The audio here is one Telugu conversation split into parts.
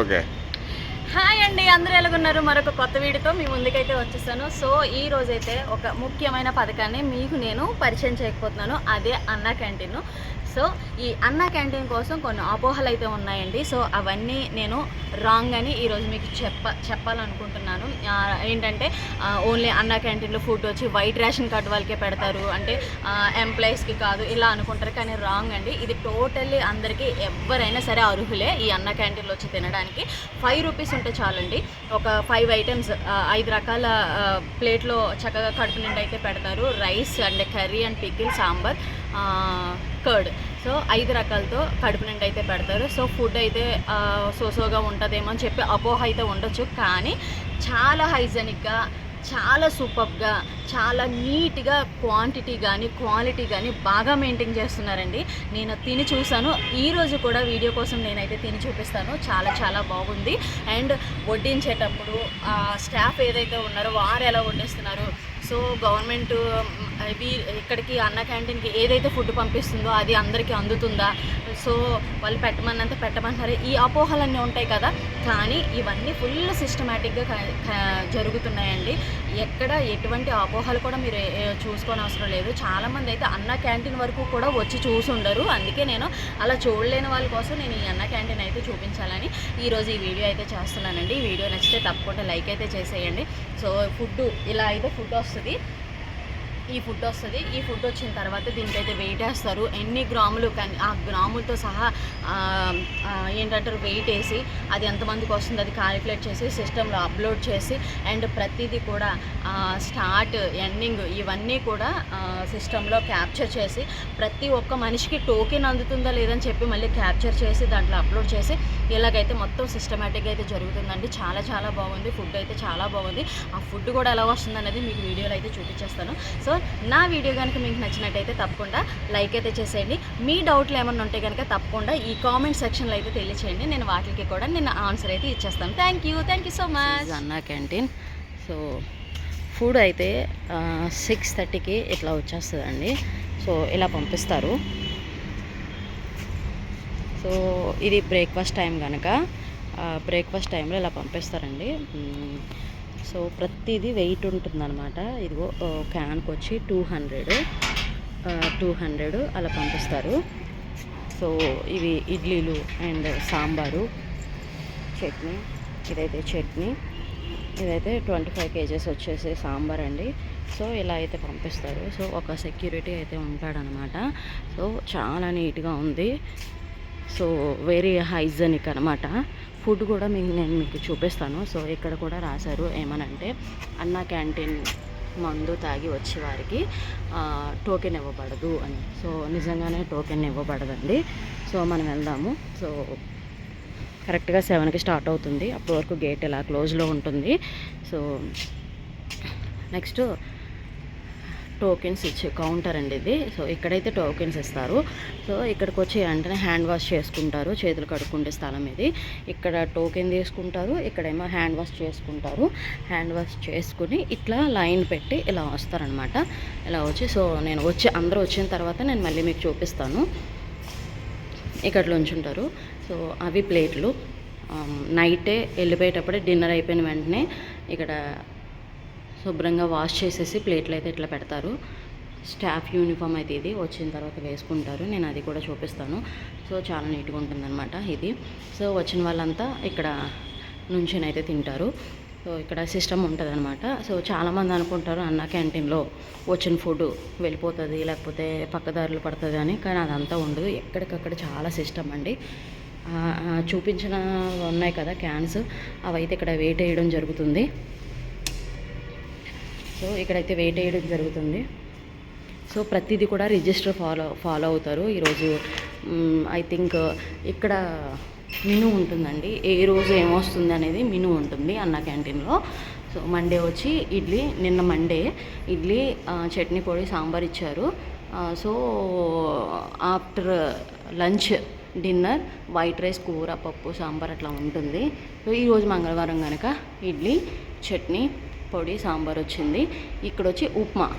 ఓకే. హాయ్ అండి అందరూ ఎలాగున్నారు? మరొక కొత్త వీడితో మీ ముందుకైతే వచ్చేసాను. సో ఈ రోజైతే ఒక ముఖ్యమైన పథకాన్ని మీకు నేను పరిచయం చేయకపోతున్నాను. అదే అన్న క్యాంటీన్. సో ఈ అన్న క్యాంటీన్ కోసం కొన్ని అపోహలు అయితే ఉన్నాయండి. సో అవన్నీ నేను రాంగ్ అని ఈరోజు మీకు చెప్ప చెప్పాలనుకుంటున్నాను. ఏంటంటే ఓన్లీ అన్న క్యాంటీన్లో ఫుడ్ వచ్చి వైట్ రేషన్ కార్డు వాళ్ళకే పెడతారు. అంటే ఎంప్లాయీస్కి కాదు ఇలా అనుకుంటారు. కానీ రాంగ్ అండి. ఇది టోటల్లీ అందరికీ ఎవరైనా సరే అర్హులే ఈ అన్న క్యాంటీన్లో వచ్చి తినడానికి. ఫైవ్ రూపీస్ ఉంటే చాలండి. ఒక ఫైవ్ ఐటమ్స్ ఐదు రకాల ప్లేట్లో చక్కగా కడుపు నిండా అయితే పెడతారు. Rice and curry and pickle sambar curd so ఐదు రకాలతో కడుపు నిండా అయితే పెడతారు. సో ఫుడ్ అయితే సోసోగా ఉంటుందేమో అని చెప్పి అపోహ అయితే ఉండొచ్చు. కానీ చాలా హైజెనిక్గా చాలా సూపర్గా చాలా నీట్గా క్వాంటిటీ కానీ క్వాలిటీ కానీ బాగా మెయింటైన్ చేస్తున్నారండి. నేను తిని చూశాను. ఈరోజు కూడా వీడియో కోసం నేనైతే తిని చూపిస్తాను. చాలా చాలా బాగుంది. అండ్ వడ్డించేటప్పుడు స్టాఫ్ ఏదైతే ఉన్నారో వారు ఎలా వడ్డిస్తున్నారు? సో గవర్నమెంట్ అవి ఇక్కడికి అన్న క్యాంటీన్కి ఏదైతే ఫుడ్ పంపిస్తుందో అది అందరికీ అందుతుందా? సో వాళ్ళు పెట్టమన్నంత పెట్టమంటారు ఈ అపోహలన్నీ ఉంటాయి కదా? కానీ ఇవన్నీ ఫుల్ సిస్టమేటిక్గా జరుగుతున్నాయండి. ఎక్కడ ఎటువంటి అపోహలు కూడా మీరు చూసుకోని అవసరం లేదు. చాలామంది అయితే అన్న క్యాంటీన్ వరకు కూడా వచ్చి చూసుండరు. అందుకే నేను అలా చూడలేని వాళ్ళ కోసం నేను ఈ అన్న క్యాంటీన్ అయితే చూపించాలని ఈరోజు ఈ వీడియో అయితే చేస్తున్నానండి. ఈ వీడియో నచ్చితే తప్పకుండా లైక్ అయితే చేసేయండి. సో ఫుడ్ ఇలా అయితే ఫుడ్ వస్తుంది. ఈ ఫుడ్ వస్తుంది. ఈ ఫుడ్ వచ్చిన తర్వాత దీనికైతే వెయిట్ వేస్తారు. ఎన్ని గ్రాములు కానీ ఆ గ్రాములతో సహా ఏంటంటారు వెయిట్ వేసి అది ఎంతమందికి వస్తుంది అది క్యాలిక్యులేట్ చేసి సిస్టంలో అప్లోడ్ చేసి అండ్ ప్రతిదీ కూడా స్టార్ట్ ఎండింగ్ ఇవన్నీ కూడా సిస్టంలో క్యాప్చర్ చేసి ప్రతి ఒక్క మనిషికి టోకెన్ అందుతుందా లేదని చెప్పి మళ్ళీ క్యాప్చర్ చేసి దాంట్లో అప్లోడ్ చేసి ఇలాగైతే మొత్తం సిస్టమేటిక్గా అయితే జరుగుతుందండి. చాలా చాలా బాగుంది. ఫుడ్ అయితే చాలా బాగుంది. ఆ ఫుడ్ కూడా ఎలా వస్తుంది అనేది మీకు వీడియోలో అయితే చూపించేస్తాను. సో నా వీడియో కనుక మీకు నచ్చినట్టయితే తప్పకుండా లైక్ అయితే చేసేయండి. మీ డౌట్లు ఏమన్నా ఉంటే కనుక తప్పకుండా ఈ కామెంట్ సెక్షన్లో అయితే తెలియచేయండి. నేను వాటికి కూడా నేను ఆన్సర్ అయితే ఇచ్చేస్తాను. Thank you thank you so much అన్న క్యాంటీన్ సో ఫుడ్ అయితే సిక్స్ థర్టీకి ఇట్లా వచ్చేస్తుందండి. సో ఇలా పంపిస్తారు. సో ఇది బ్రేక్ఫాస్ట్ టైం కనుక బ్రేక్ఫాస్ట్ టైంలో ఇలా పంపిస్తారండి. సో ప్రతిదీ వెయిట్ ఉంటుందన్నమాట. ఇదిగో క్యాన్కి వచ్చి టూ హండ్రెడ్. టూ హండ్రెడ్ అలా పంపిస్తారు. సో ఇవి ఇడ్లీలు అండ్ సాంబారు చట్నీ ఇదైతే చట్నీ ఇదైతే ట్వంటీ ఫైవ్ కేజెస్ వచ్చేసి సాంబార్ అండి. సో ఇలా అయితే పంపిస్తారు. సో ఒక సెక్యూరిటీ అయితే ఉంటాడనమాట సో చాలా నీట్గా ఉంది. సో వెరీ హైజెనిక్ అనమాట ఫుడ్ కూడా మీకు నేను మీకు చూపిస్తాను. సో ఇక్కడ కూడా రాశారు ఏమనంటే అన్న క్యాంటీన్ మందు తాగి వచ్చే వారికి టోకెన్ ఇవ్వబడదు అని. సో నిజంగానే టోకెన్ ఇవ్వబడదండి. సో మనం వెళ్దాము. సో కరెక్ట్గా సెవెన్కి స్టార్ట్ అవుతుంది. అప్పటి వరకు గేట్ ఇలా క్లోజ్లో ఉంటుంది. సో నెక్స్ట్ టోకెన్స్ ఇచ్చే కౌంటర్ అండి ఇది. సో ఇక్కడైతే టోకెన్స్ ఇస్తారు. సో ఇక్కడికి వచ్చి వెంటనే హ్యాండ్ వాష్ చేసుకుంటారు. చేతులు కడుక్కుంటే స్థలం ఇది. ఇక్కడ టోకెన్ తీసుకుంటారు. ఇక్కడేమో హ్యాండ్ వాష్ చేసుకుంటారు. హ్యాండ్ వాష్ చేసుకుని ఇట్లా లైన్ పెట్టి ఇలా వస్తారనమాట. ఇలా వచ్చి సో నేను వచ్చి అందరూ వచ్చిన తర్వాత నేను మళ్ళీ మీకు చూపిస్తాను. ఇక్కడ ఉంచుంటారు సో అవి ప్లేట్లు. నైటే వెళ్ళిపోయేటప్పుడే డిన్నర్ అయిపోయిన వెంటనే ఇక్కడ శుభ్రంగా వాష్ చేసేసి ప్లేట్లు అయితే ఇట్లా పెడతారు. స్టాఫ్ యూనిఫామ్ అయితే ఇది. వచ్చిన తర్వాత వేసుకుంటారు. నేను అది కూడా చూపిస్తాను. సో చాలా నీట్గా ఉంటుందన్నమాట ఇది. సో వచ్చిన వాళ్ళంతా ఇక్కడ నుంచినైతే అయితే తింటారు. సో ఇక్కడ సిస్టమ్ ఉంటుంది అనమాట సో చాలామంది అనుకుంటారు అన్న క్యాంటీన్లో వచ్చిన ఫుడ్ వెళ్ళిపోతుంది లేకపోతే పక్కదారులు పడుతుంది అని. కానీ అదంతా ఉండదు. ఎక్కడికక్కడ చాలా సిస్టమ్ అండి. చూపించిన ఉన్నాయి కదా క్యాన్స్. అవైతే ఇక్కడ వెయిట్ వేయడం జరుగుతుంది. సో ఇక్కడైతే వెయిట్ వేయడం జరుగుతుంది. సో ప్రతిదీ కూడా రిజిస్టర్ ఫాలో ఫాలో అవుతారు. ఈరోజు ఐ థింక్ ఇక్కడ మెనూ ఉంటుందండి. ఏ రోజు ఏమొస్తుంది అనేది మెనూ ఉంటుంది అన్న క్యాంటీన్లో సో మండే వచ్చి ఇడ్లీ నిన్న మండే ఇడ్లీ చట్నీ పొడి సాంబార్ ఇచ్చారు. So after lunch dinner white rice కూర పప్పు సాంబార్ అట్లా ఉంటుంది. సో ఈరోజు మంగళవారం కనుక ఇడ్లీ చట్నీ పొడి సాంబార్ వచ్చింది. ఇక్కడ వచ్చి ఉప్మా.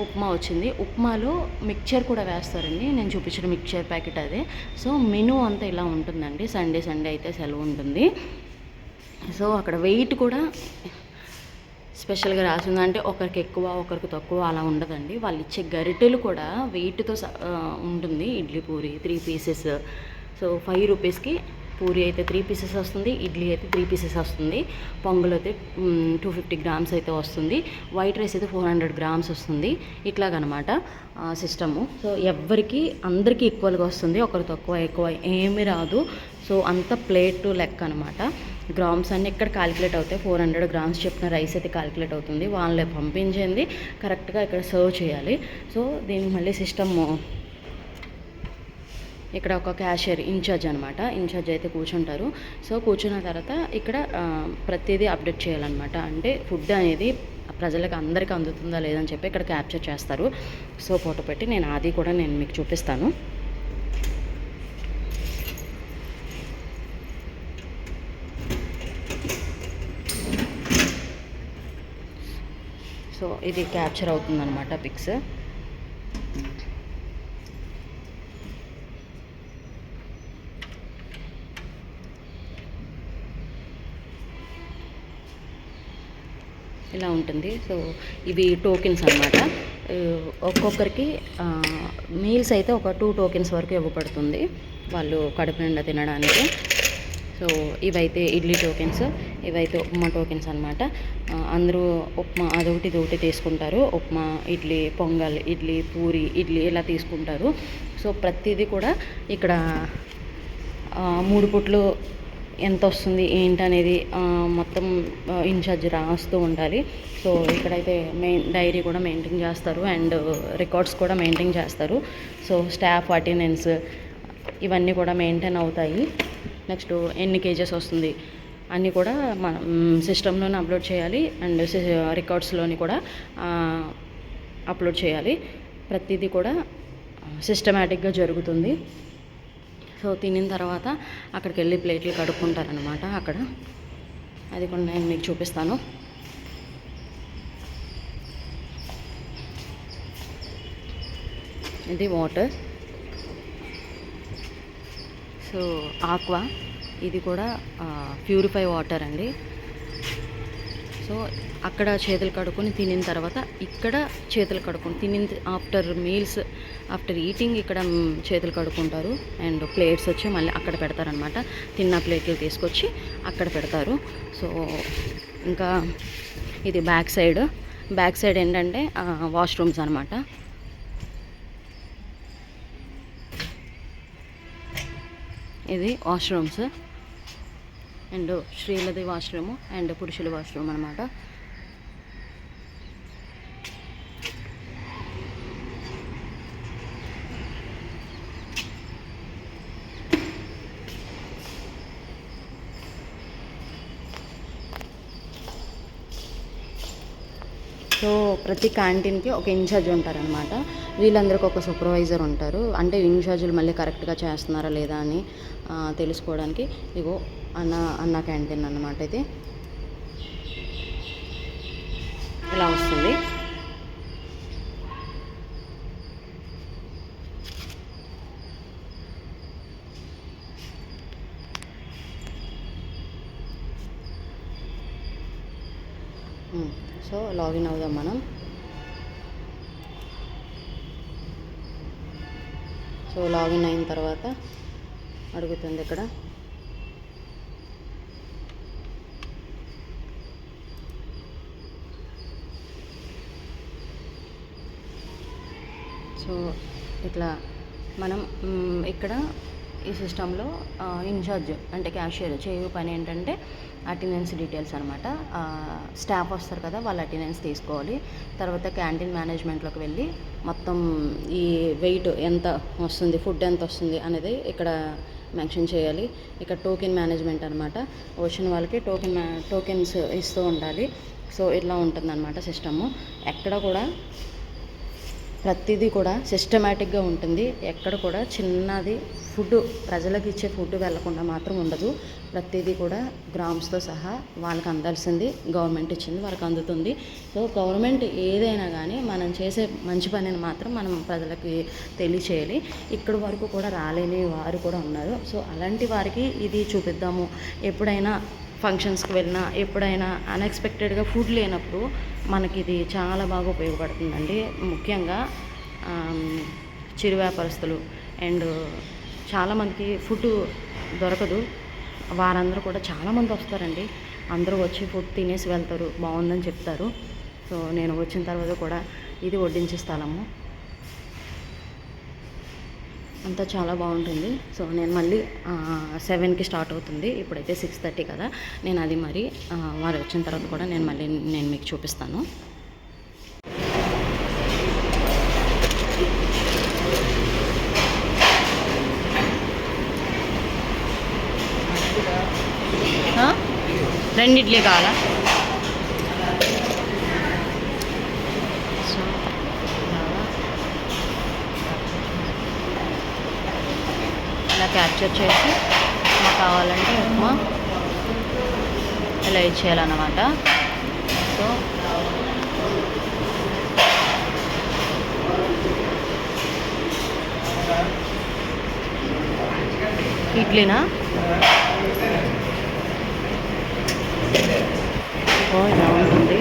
ఉప్మా వచ్చింది. ఉప్మాలో మిక్చర్ కూడా వేస్తారండి. నేను చూపించిన మిక్చర్ ప్యాకెట్ అదే. సో మెనూ అంతా ఇలా ఉంటుందండి. సండే సండే అయితే సెలవు ఉంటుంది. సో అక్కడ వెయిట్ కూడా స్పెషల్గా రాసింది. అంటే ఒకరికి ఎక్కువ ఒకరికి తక్కువ అలా ఉండదండి. వాళ్ళు ఇచ్చే గరిటెలు కూడా వెయిట్తో స- ఉంటుంది. Idli puri three pieces. So five రూపీస్కి పూరి అయితే త్రీ పీసెస్ వస్తుంది ఇడ్లీ అయితే త్రీ పీసెస్ వస్తుంది పొంగల్ అయితే టూ ఫిఫ్టీ గ్రామ్స్ అయితే వస్తుంది వైట్ రైస్ అయితే ఫోర్ హండ్రెడ్ గ్రామ్స్ వస్తుంది ఇట్లాగనమాట సిస్టము సో ఎవరికి అందరికీ ఈక్వల్గా వస్తుంది ఒకరు తక్కువ ఎక్కువ ఏమీ రాదు. సో అంత ప్లేట్ లెక్క అనమాట గ్రామ్స్ అన్నీ ఇక్కడ క్యాలిక్యులేట్ అవుతాయి? ఫోర్ హండ్రెడ్ గ్రామ్స్ చెప్పిన రైస్ అయితే క్యాలిక్యులేట్ అవుతుంది. వాళ్ళే పంపించింది కరెక్ట్గా ఇక్కడ సర్వ్ చేయాలి. సో దీనికి మళ్ళీ సిస్టమ్ ఇక్కడ ఒక క్యాషియర్ ఇన్ఛార్జ్ అనమాట ఇన్ఛార్జ్ అయితే కూర్చుంటారు. సో కూర్చున్న తర్వాత ఇక్కడ ప్రతిదీ అప్డేట్ చేయాలన్నమాట. అంటే ఫుడ్ అనేది ప్రజలకు అందరికీ అందుతుందా లేదని చెప్పి ఇక్కడ క్యాప్చర్ చేస్తారు. సో ఫోటో పెట్టి నేను అది కూడా నేను మీకు చూపిస్తాను. సో ఇది క్యాప్చర్ అవుతుందన్నమాట పిక్స్ ఇలా ఉంటుంది. సో ఇవి టోకెన్స్ అనమాట ఒక్కొక్కరికి మీల్స్ అయితే ఒక టూ టోకెన్స్ వరకు ఇవ్వబడుతుంది. వాళ్ళు కడుపు నిండా తినడానికి. సో ఇవైతే ఇడ్లీ టోకెన్స్ ఇవైతే ఉప్మా టోకెన్స్ అనమాట అందరూ ఉప్మా అదొకటి ఇదొకటి తీసుకుంటారు. ఉప్మా ఇడ్లీ పొంగల్ ఇడ్లీ పూరి ఇడ్లీ ఇలా తీసుకుంటారు. సో ప్రతిదీ కూడా ఇక్కడ మూడు పుట్లు ఎంత వస్తుంది ఏంటనేది మొత్తం ఇన్ఛార్జ్ రాస్తూ ఉండాలి. సో ఇక్కడైతే మెయిన్ డైరీ కూడా మెయింటైన్ చేస్తారు అండ్ రికార్డ్స్ కూడా మెయింటైన్ చేస్తారు. సో స్టాఫ్ అటెండెన్స్ ఇవన్నీ కూడా మెయింటైన్ అవుతాయి. నెక్స్ట్ ఎన్ని కేజెస్ వస్తుంది అన్నీ కూడా మనం సిస్టంలోనే అప్లోడ్ చేయాలి అండ్ రికార్డ్స్లోని కూడా అప్లోడ్ చేయాలి. ప్రతిదీ కూడా సిస్టమేటిక్గా జరుగుతుంది. సో తినిన తర్వాత అక్కడికి వెళ్ళి ప్లేట్లు కడుక్కుంటారనమాట అక్కడ. అది కూడా నేను మీకు చూపిస్తాను. ఇది వాటర్. So aqua. ఇది కూడా ప్యూరిఫై వాటర్ అండి. సో అక్కడ చేతులు కడుక్కొని తినిన తర్వాత ఇక్కడ చేతులు కడుక్కొని తినిన ఆఫ్టర్ మీల్స్ ఆఫ్టర్ ఈటింగ్ ఇక్కడ చేతులు కడుక్కుంటారు. అండ్ ప్లేట్స్ వచ్చి మళ్ళీ అక్కడ పెడతారనమాట తిన్న ప్లేట్లు తీసుకొచ్చి అక్కడ పెడతారు. సో ఇంకా ఇది బ్యాక్ సైడ్. బ్యాక్ సైడ్ ఏంటంటే వాష్రూమ్స్ అనమాట ఇది వాష్రూమ్స్. అండ్ స్త్రీలది వాష్రూము అండ్ పురుషుల వాష్రూమ్ అనమాట సో ప్రతి క్యాంటీన్కి ఒక ఇన్ఛార్జ్ ఉంటారనమాట వీళ్ళందరికీ ఒక సూపర్వైజర్ ఉంటారు. అంటే ఇన్ఛార్జీలు మళ్ళీ కరెక్ట్గా చేస్తున్నారా లేదా అని తెలుసుకోవడానికి ఇగో అన్న అన్న క్యాంటీన్ అన్నమాట ఇది. ఇలా వస్తుంది. సో లాగిన్ అవుదాం మనం. సో లాగిన్ అయిన తర్వాత అడుగుతుంది ఇక్కడ. సో ఇట్లా మనం ఇక్కడ ఈ సిస్టంలో ఇన్ఛార్జ్ అంటే క్యాషియర్ చేయు పని ఏంటంటే అటెండెన్స్ డీటెయిల్స్ అనమాట స్టాఫ్ వస్తారు కదా వాళ్ళ అటెండెన్స్ తీసుకోవాలి. తర్వాత క్యాంటీన్ మేనేజ్మెంట్లోకి వెళ్ళి మొత్తం ఈ వెయిట్ ఎంత వస్తుంది ఫుడ్ ఎంత వస్తుంది అనేది ఇక్కడ మెన్షన్ చేయాలి. ఇక్కడ టోకెన్ మేనేజ్మెంట్ అనమాట వచ్చిన వాళ్ళకి టోకెన్ టోకెన్స్ ఇస్తూ ఉండాలి. సో ఇట్లా ఉంటుందన్నమాట సిస్టము. ఎక్కడ కూడా ప్రతిదీ కూడా సిస్టమేటిక్గా ఉంటుంది. ఎక్కడ కూడా చిన్నది ఫుడ్ ప్రజలకు ఇచ్చే ఫుడ్ వెళ్ళకుండా మాత్రం ఉండదు. ప్రతిదీ కూడా గ్రామ్స్తో సహా వాళ్ళకి అందాల్సింది గవర్నమెంట్ ఇచ్చింది వాళ్ళకి అందుతుంది. సో గవర్నమెంట్ ఏదైనా కానీ మనం చేసే మంచి పనిని మాత్రం మనం ప్రజలకి తెలియచేయాలి. ఇక్కడ వరకు కూడా రాలేని వారు కూడా ఉన్నారు. సో అలాంటి వారికి ఇది చూపిద్దాము. ఎప్పుడైనా ఫంక్షన్స్కి వెళ్ళినా ఎప్పుడైనా అన్ఎక్స్పెక్టెడ్గా ఫుడ్ లేనప్పుడు మనకి ఇది చాలా బాగా ఉపయోగపడుతుందండి. ముఖ్యంగా చిరు వ్యాపారస్తులు అండ్ చాలామందికి ఫుడ్ దొరకదు. వారందరూ కూడా చాలామంది వస్తారండి. అందరూ వచ్చి ఫుడ్ తినేసి వెళ్తారు. బాగుందని చెప్తారు. సో నేను వచ్చిన తర్వాత కూడా ఇది వడ్డించే స్థలము. అంతా చాలా బాగుంటుంది. సో నేను మళ్ళీ సెవెన్కి స్టార్ట్ అవుతుంది. ఇప్పుడైతే సిక్స్ థర్టీ కదా. నేను అది మరి వారు వచ్చిన తర్వాత కూడా నేను మళ్ళీ నేను మీకు చూపిస్తాను. రెండు ఇడ్లీ కావాలా సో ఇలాగా ఇలా వచ్చేసి మాకు కావాలంటే ఉప్మా ఇలా ఇచ్చేయాలన్నమాట సో ఇడ్లీనా? ఓ ఇలా ఉంటుంది.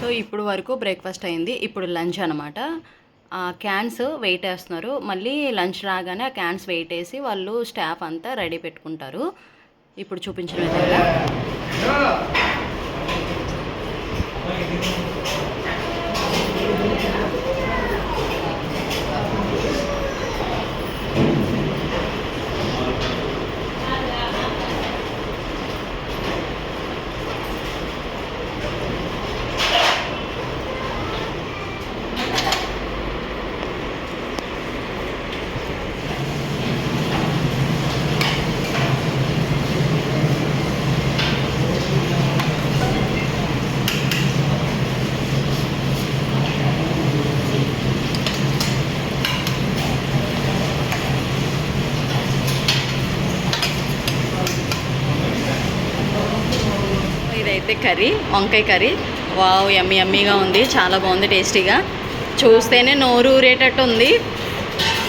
సో ఇప్పుడు వరకు బ్రేక్ఫాస్ట్ అయింది. ఇప్పుడు లంచ్ అనమాట క్యాన్స్ వెయిట్ వేస్తున్నారు మళ్ళీ లంచ్ రాగానే ఆ క్యాన్స్ వెయిట్ వేసి వాళ్ళు స్టాఫ్ అంతా రెడీ పెట్టుకుంటారు. ఇప్పుడు చూపించిన విధంగా ఇదైతే కర్రీ వంకాయ కర్రీ. వావ్ ఎమ్మి యమ్మీగా ఉంది. చాలా బాగుంది టేస్టీగా. చూస్తేనే నోరు ఊరేటట్టు ఉంది.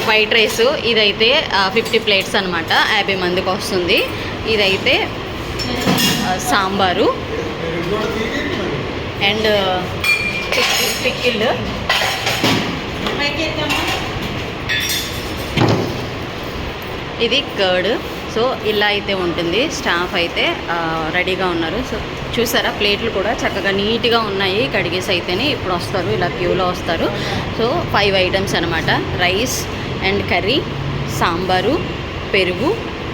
వైట్ రైస్ ఇదైతే ఫిఫ్టీ ప్లేట్స్ అనమాట యాభై మందికి వస్తుంది. ఇదైతే సాంబారు. అండ్ పిక్కిల్ ఇది కర్డ్ సో ఇలా అయితే ఉంటుంది. స్టాఫ్ అయితే రెడీగా ఉన్నారు. సో చూసారా? ప్లేట్లు కూడా చక్కగా నీట్గా ఉన్నాయి. కడిగేసి అయితేనే ఇప్పుడు వస్తారు. ఇలా క్యూలో వస్తారు. సో ఫైవ్ ఐటమ్స్ అనమాట రైస్ అండ్ కర్రీ సాంబారు పెరుగు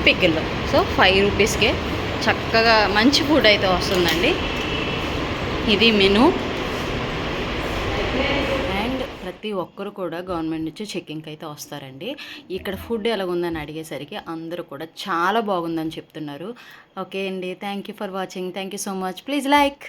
పికిల్. సో ఫైవ్ రూపీస్కే చక్కగా మంచి ఫుడ్ అయితే వస్తుందండి. ఇది మెను. ప్రతి ఒక్కరు కూడా గవర్నమెంట్ నుంచి చెక్కింగ్కి అయితే వస్తారండి. ఇక్కడ ఫుడ్ ఎలాగుందని అడిగేసరికి అందరూ కూడా చాలా బాగుందని చెప్తున్నారు. ఓకే అండి. Thank you for watching. Thank you so much. Please like.